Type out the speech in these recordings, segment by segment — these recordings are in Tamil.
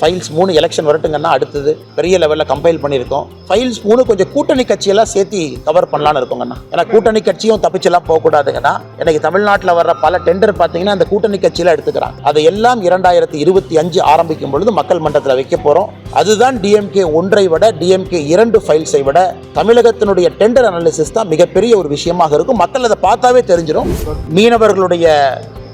Files மூணு எலெக்ஷன் வரட்டுங்கன்னா அடுத்தது பெரிய லெவலில் கம்பைல் பண்ணியிருக்கோம். ஃபைல்ஸ் மூணு கொஞ்சம் கூட்டணி கட்சியெல்லாம் சேர்த்து கவர் பண்ணலான்னு இருக்கோங்கண்ணா ஏன்னா கூட்டணி கட்சியும் தப்பிச்செல்லாம் போகக்கூடாதுங்கண்ணா. எனக்கு தமிழ்நாட்டில் வர்ற பல டெண்டர் பார்த்தீங்கன்னா அந்த கூட்டணி கட்சியெல்லாம் எடுத்துக்கிறாங்க. அதை எல்லாம் இரண்டாயிரத்தி இருபத்தி அஞ்சு ஆரம்பிக்கும் பொழுது மக்கள் மன்றத்தில் வைக்க போகிறோம் அதுதான் டிஎம்கே ஒன்றை விட டிஎம்கே இரண்டு ஃபைல்ஸை விட தமிழகத்தினுடைய டெண்டர் அனாலிசிஸ் தான் மிகப்பெரிய ஒரு விஷயமாக இருக்கும். மக்கள் அதை பார்த்தாவே தெரிஞ்சிடும் மீனவர்களுடைய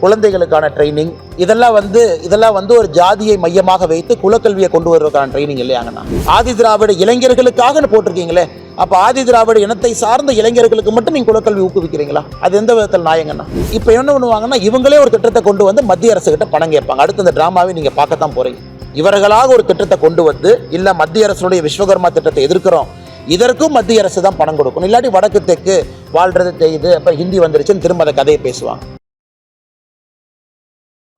குழந்தைகளுக்கான ட்ரைனிங் இதெல்லாம் வந்து இதெல்லாம் வந்து ஒரு ஜாதியை மையமாக வைத்து குலக்கல்வியை கொண்டு வருவதற்கான ட்ரைனிங் இல்லையாங்கண்ணா ஆதி திராவிட இளைஞர்களுக்காக போட்டிருக்கீங்களே அப்போ ஆதி திராவிட இனத்தை சார்ந்த இளைஞர்களுக்கு மட்டும் நீங்கள் குலக்கல்வி ஊக்குவிக்கிறீங்களா? அது எந்த விதத்தில் நாயங்கண்ணா? இப்போ என்ன பண்ணுவாங்கன்னா இவங்களே ஒரு திட்டத்தை கொண்டு வந்து மத்திய அரசு கிட்ட பணம் கேட்பாங்க. அடுத்த இந்த டிராமாவை நீங்கள் பார்க்கத்தான் போகிறீங்க இவர்களாக ஒரு திட்டத்தை கொண்டு வந்து இல்லை மத்திய அரசுடைய விஸ்வகர்மா திட்டத்தை எதிர்க்கிறோம். இதற்கும் மத்திய அரசு தான் பணம் கொடுக்கணும். இல்லாட்டி வடக்கு தெற்கு வாழ்றது தெரியுது அப்போ ஹிந்தி வந்துருச்சுன்னு திரும்ப அந்த கதையை பேசுவாங்க.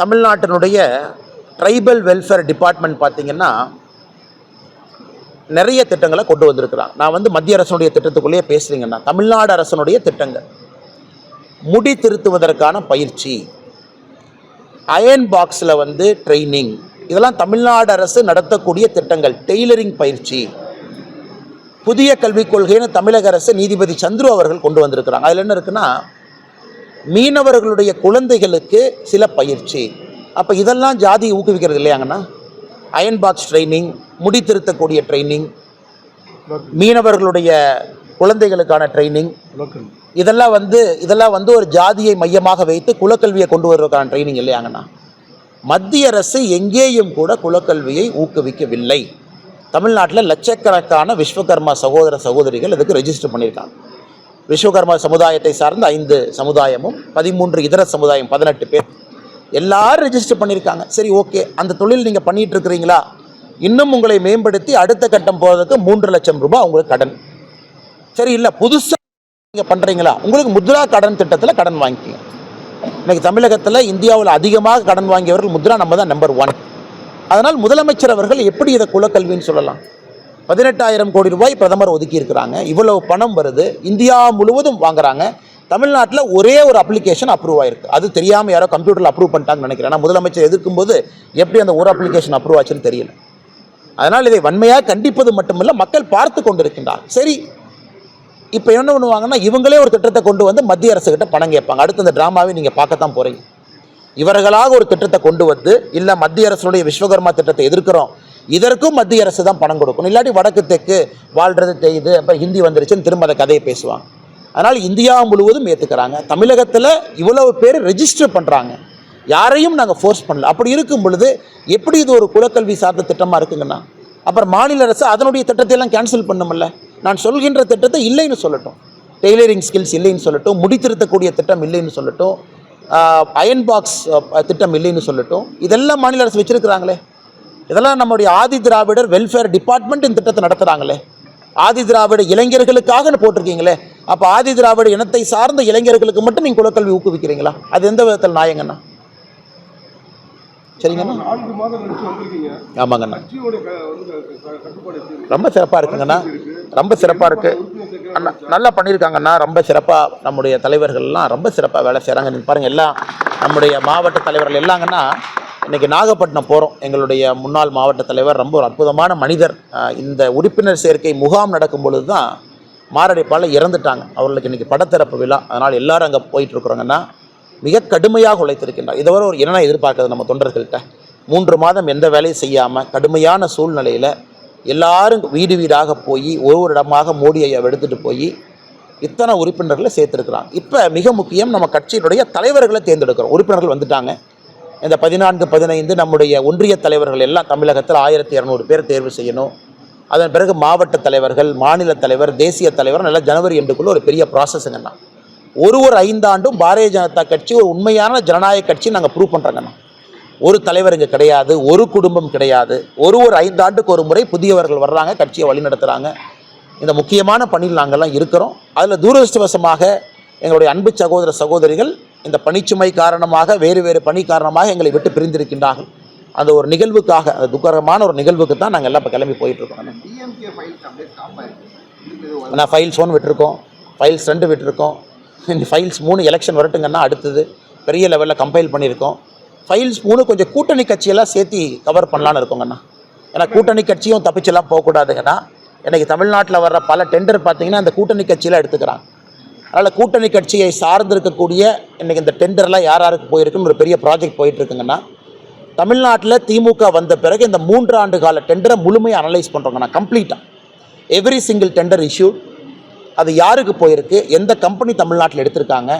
தமிழ்நாட்டினுடைய ட்ரைபல் வெல்ஃபேர் டிபார்ட்மெண்ட் பார்த்தீங்கன்னா நிறைய திட்டங்களை கொண்டு வந்திருக்கிறாங்க. நான் வந்து மத்திய அரசனுடைய திட்டத்துக்குள்ளேயே பேசுறீங்கன்னா தமிழ்நாடு அரசனுடைய திட்டங்கள். முடி திருத்துவதற்கான பயிற்சி அயன் பாக்ஸில் வந்து ட்ரைனிங் இதெல்லாம் தமிழ்நாடு அரசு நடத்தக்கூடிய திட்டங்கள். டெய்லரிங் பயிற்சி. புதிய கல்விக் கொள்கைன்னு தமிழக அரசு நீதிபதி சந்துரு அவர்கள் கொண்டு வந்திருக்கிறாங்க. அதில் என்ன இருக்குன்னா மீனவர்களுடைய குழந்தைகளுக்கு சில பயிற்சி. அப்போ இதெல்லாம் ஜாதி ஊக்குவிக்கிறது இல்லையாங்கண்ணா அயன் பாக்ஸ் ட்ரைனிங் முடி திருத்தக்கூடிய ட்ரைனிங் மீனவர்களுடைய குழந்தைகளுக்கான ட்ரைனிங் இதெல்லாம் வந்து இதெல்லாம் வந்து ஒரு ஜாதியை மையமாக வைத்து குலக்கல்வியை கொண்டு வருவதற்கான ட்ரைனிங் இல்லையாங்கண்ணா மத்திய அரசு எங்கேயும் கூட குலக்கல்வியை ஊக்குவிக்கவில்லை. தமிழ்நாட்டில் லட்சக்கணக்கான விஸ்வகர்மா சகோதர சகோதரிகள் இதுக்கு ரெஜிஸ்டர் பண்ணியிருக்காங்க. விஸ்வகர்மா சமுதாயத்தை சார்ந்த ஐந்து சமுதாயமும் பதிமூன்று இதர சமுதாயம் பதினெட்டு பேர். எல்லாரும் ரிஜிஸ்டர் பண்ணியிருக்காங்க சரி ஓகே அந்த தொழில் நீங்கள் பண்ணிட்டு இருக்கிறீங்களா? இன்னும் உங்களை மேம்படுத்தி அடுத்த கட்டம் போகிறதுக்கு மூன்று லட்சம் ரூபாய் உங்களுக்கு கடன். சரி இல்லை புதுசாக நீங்கள் பண்ணுறீங்களா உங்களுக்கு முத்ரா கடன் திட்டத்தில் கடன் வாங்கிக்கோங்க. இன்னைக்கு தமிழகத்தில் இந்தியாவில் அதிகமாக கடன் வாங்கியவர்கள் முத்ரா நம்ம தான் நம்பர் ஒன் அதனால் முதலமைச்சர் அவர்கள் எப்படி இதை குலக்கல்வின்னு சொல்லலாம்? பதினெட்டாயிரம் கோடி ரூபாய் பிரதமர் ஒதுக்கியிருக்கிறாங்க. இவ்வளவு பணம் வருது. இந்தியா முழுவதும் வாங்குறாங்க. தமிழ்நாட்டில் ஒரே ஒரு அப்ளிகேஷன் அப்ரூவ் ஆயிருக்கு. அது தெரியாமல் யாரோ கம்ப்யூட்டரில் அப்ரூவ் பண்ணிட்டாங்கன்னு நினைக்கிறேன். ஆனால் முதலமைச்சர் எதிர்க்கும்போது எப்படி அந்த ஒரு அப்ளிகேஷன் அப்ரூவ் ஆச்சுன்னு தெரியல. அதனால் இதை வன்மையாக கண்டிப்பது மட்டுமல்ல மக்கள் பார்த்து கொண்டிருக்கின்றார். சரி இப்போ என்ன பண்ணுவாங்கன்னா இவங்களே ஒரு திட்டத்தை கொண்டு வந்து மத்திய அரசுக்கிட்ட பணம் கேட்பாங்க. அடுத்த அந்த டிராமாவை நீங்கள் பார்க்கத்தான் போகிறீங்க இவர்களாக ஒரு திட்டத்தை கொண்டு வந்து இல்லை மத்திய அரசுடைய விஸ்வகர்மா திட்டத்தை எதிர்க்கிறோம். இதற்கும் மத்திய அரசு தான் பணம் கொடுக்கணும். இல்லாட்டி வடக்கு தெற்கு வாழ்றது தெரியுது அப்போ ஹிந்தி வந்துருச்சுன்னு திரும்ப அந்த கதையை பேசுவாங்க. அதனால் இந்தியா முழுவதும் ஏற்றுக்கிறாங்க தமிழகத்தில் இவ்வளவு பேர் ரெஜிஸ்டர் பண்ணுறாங்க யாரையும் நாங்கள் ஃபோர்ஸ் பண்ணல. அப்படி இருக்கும் பொழுது எப்படி இது ஒரு குலக்கல்வி சார்ந்த திட்டமாக இருக்குங்கன்னா? அப்புறம் மாநில அரசு அதனுடைய திட்டத்தையெல்லாம் கேன்சல் பண்ணுமில்ல நான் சொல்கின்ற திட்டத்தை இல்லைன்னு சொல்லட்டும். டெய்லரிங் ஸ்கில்ஸ் இல்லைன்னு சொல்லட்டும். முடித்திருத்தக்கூடிய திட்டம் இல்லைன்னு சொல்லட்டும். அயன் பாக்ஸ் திட்டம் இல்லைன்னு சொல்லட்டும். இதெல்லாம் மாநில அரசு வச்சுருக்கிறாங்களே. இதெல்லாம் நம்முடைய ஆதி திராவிடர் வெல்ஃபேர் டிபார்ட்மெண்ட் இந்த திட்டத்தை நடத்துகிறாங்களே ஆதி திராவிட இளைஞர்களுக்காக போட்டிருக்கீங்களே. அப்போ ஆதி திராவிட இனத்தை சார்ந்த இளைஞர்களுக்கு மட்டும் நீங்கள் குலக்கல்வி ஊக்குவிக்கிறீங்களா? அது எந்த விதத்தில் நியாயங்கண்ணா சரிங்கண்ணா ஆமாங்கண்ணா? ரொம்ப சிறப்பாக இருக்குங்கண்ணா ரொம்ப சிறப்பாக இருக்கு. அண்ணா நல்லா பண்ணியிருக்காங்கண்ணா ரொம்ப சிறப்பாக நம்முடைய தலைவர்கள்லாம் ரொம்ப சிறப்பாக வேலை செய்கிறாங்க நீங்கள் பாருங்கள் எல்லாம் நம்முடைய மாவட்ட தலைவர்கள் எல்லாங்கன்னா இன்றைக்கி நாகப்பட்டினம் போகிறோம் எங்களுடைய முன்னாள் மாவட்ட தலைவர் ரொம்ப ஒரு அற்புதமான மனிதர். இந்த உறுப்பினர் சேர்க்கை முகாம் நடக்கும் பொழுது தான் மாரடைப்பால் இறந்துட்டாங்க. அவர்களுக்கு இன்றைக்கி படத்திறப்பு விழா. அதனால் எல்லாரும் அங்கே போயிட்டுருக்குறோங்கன்னா மிக கடுமையாக உழைத்திருக்கின்றார். இதுவரை ஒரு என்னென்ன எதிர்பார்க்குறது நம்ம தொண்டர்கள்ட்ட? மூன்று மாதம் எந்த வேலையும் செய்யாமல் கடுமையான சூழ்நிலையில் எல்லாரும் வீடு வீடாக போய் ஒரு ஒரு இடமாக மோடி ஐயா எடுத்துகிட்டு போய் இத்தனை உறுப்பினர்களை சேர்த்துருக்குறாங்க. இப்போ மிக முக்கியம் நம்ம கட்சியினுடைய தலைவர்களை தேர்ந்தெடுக்கிறோம். உறுப்பினர்கள் வந்துட்டாங்க. இந்த பதினான்கு பதினைந்து நம்முடைய ஒன்றிய தலைவர்கள் எல்லாம் தமிழகத்தில் ஆயிரத்தி இரநூறு பேர் தேர்வு செய்யணும். அதன் பிறகு மாவட்ட தலைவர்கள் மாநில தலைவர் தேசிய தலைவர் நல்லா ஜனவரி எண்டுக்குள்ளே ஒரு பெரிய ப்ராசஸுங்கண்ணா ஒரு ஒரு ஐந்தாண்டும் பாரதிய ஜனதா கட்சி ஒரு உண்மையான ஜனநாயக கட்சி நாங்கள் ப்ரூவ் பண்ணுறோங்கண்ணா ஒரு தலைவர் இங்கே கிடையாது ஒரு குடும்பம் கிடையாது. ஒரு ஒரு ஐந்தாண்டுக்கு ஒரு முறை புதியவர்கள் வர்றாங்க கட்சியை வழிநடத்துகிறாங்க இந்த முக்கியமான பணியில் நாங்கள்லாம் இருக்கிறோம். அதில் தூரதிருஷ்டவசமாக எங்களுடைய அன்பு சகோதர சகோதரிகள் இந்த பணிச்சுமை காரணமாக வேறு வேறு பணி காரணமாக எங்களை விட்டு பிரிந்திருக்கின்றார்கள். அந்த ஒரு நிகழ்வுக்காக அந்த துக்கரமான ஒரு நிகழ்வுக்கு தான் நாங்கள் எல்லாம் இப்போ கிளம்பி போயிட்டுருக்கோம். நான் ஃபைல்ஸ் ஒன் விட்டுருக்கோம். ஃபைல்ஸ் ரெண்டு விட்டுருக்கோம். இந்த ஃபைல்ஸ் மூணு எலெக்ஷன் வரட்டுங்கன்னா அடுத்தது பெரிய லெவலில் கம்பைல் பண்ணியிருக்கோம். ஃபைல்ஸ் மூணு கொஞ்சம் கூட்டணி கட்சியெல்லாம் சேர்த்து கவர் பண்ணலான்னு இருக்கோங்கண்ணா ஏன்னா கூட்டணி கட்சியும் தப்பிச்செல்லாம் போகக்கூடாதுங்கண்ணா எனக்கு தமிழ்நாட்டில் வர்ற பல டெண்டர் பார்த்தீங்கன்னா அந்த கூட்டணி கட்சியில் எடுத்துக்கிறாங்க. அதனால் கூட்டணி கட்சியை சார்ந்திருக்கக்கூடிய இன்றைக்கி இந்த டெண்டர்லாம் யார் யாருக்கு போயிருக்குன்னு ஒரு பெரிய ப்ராஜெக்ட் போயிட்டுருக்குங்கண்ணா. தமிழ்நாட்டில் திமுக வந்த பிறகு இந்த மூன்று ஆண்டு கால டெண்டரை முழுமையாக அனலைஸ் பண்ணுறோங்கண்ணா கம்ப்ளீட்டாக எவ்ரி சிங்கிள் டெண்டர் இஷ்யூ அது யாருக்கு போயிருக்கு எந்த கம்பெனி தமிழ்நாட்டில் எடுத்திருக்காங்க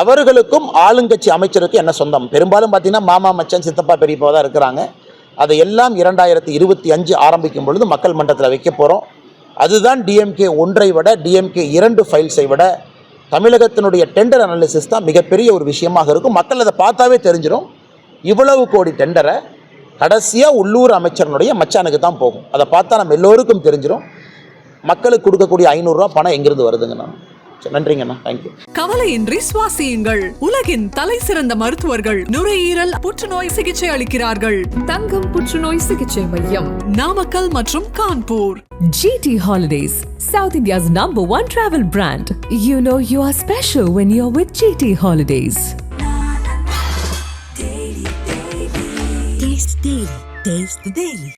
அவர்களுக்கும் ஆளுங்கட்சி அமைச்சருக்கும் என்ன சொந்தம்? பெரும்பாலும் பார்த்திங்கன்னா மாமா மச்சன் சித்தப்பா பெரியப்பா தான் இருக்கிறாங்க. அதை எல்லாம் இரண்டாயிரத்தி இருபத்தி அஞ்சு ஆரம்பிக்கும் பொழுது மக்கள் மன்றத்தில் வைக்க போகிறோம் அதுதான் டிஎம்கே ஒன்றை விட டிஎம்கே இரண்டு ஃபைல்ஸை விட தமிழகத்தினுடைய டெண்டர் அனாலிசிஸ் தான் மிகப்பெரிய ஒரு விஷயமாக இருக்கும். மக்கள் அதை பார்த்தாவே தெரிஞ்சிடும். இவ்வளவு கோடி டெண்டரை கடைசியாக உள்ளூர் அமைச்சரனுடைய மச்சானுக்கு தான் போகும். அதை பார்த்தா நம்ம எல்லோருக்கும் தெரிஞ்சிடும். மக்களுக்கு கொடுக்கக்கூடிய ஐநூறுரூவா பணம் எங்கிருந்து வருதுங்கண்ணா நன்றிங்கண்ணா தேங்க்யூ கவலையின்றி சுவாசியுங்கள் உலகின் தலை சிறந்த மருத்துவர்கள் நுரையீரல் புற்றுநோய் சிகிச்சை அளிக்கிறார்கள் தங்கம் புற்றுநோய் சிகிச்சை மையம் நாமக்கல் மற்றும் Kanpur GT Holidays, South India's number one travel brand. You know you are special when you're with GT Holidays. Taste the Daily. Taste the Daily.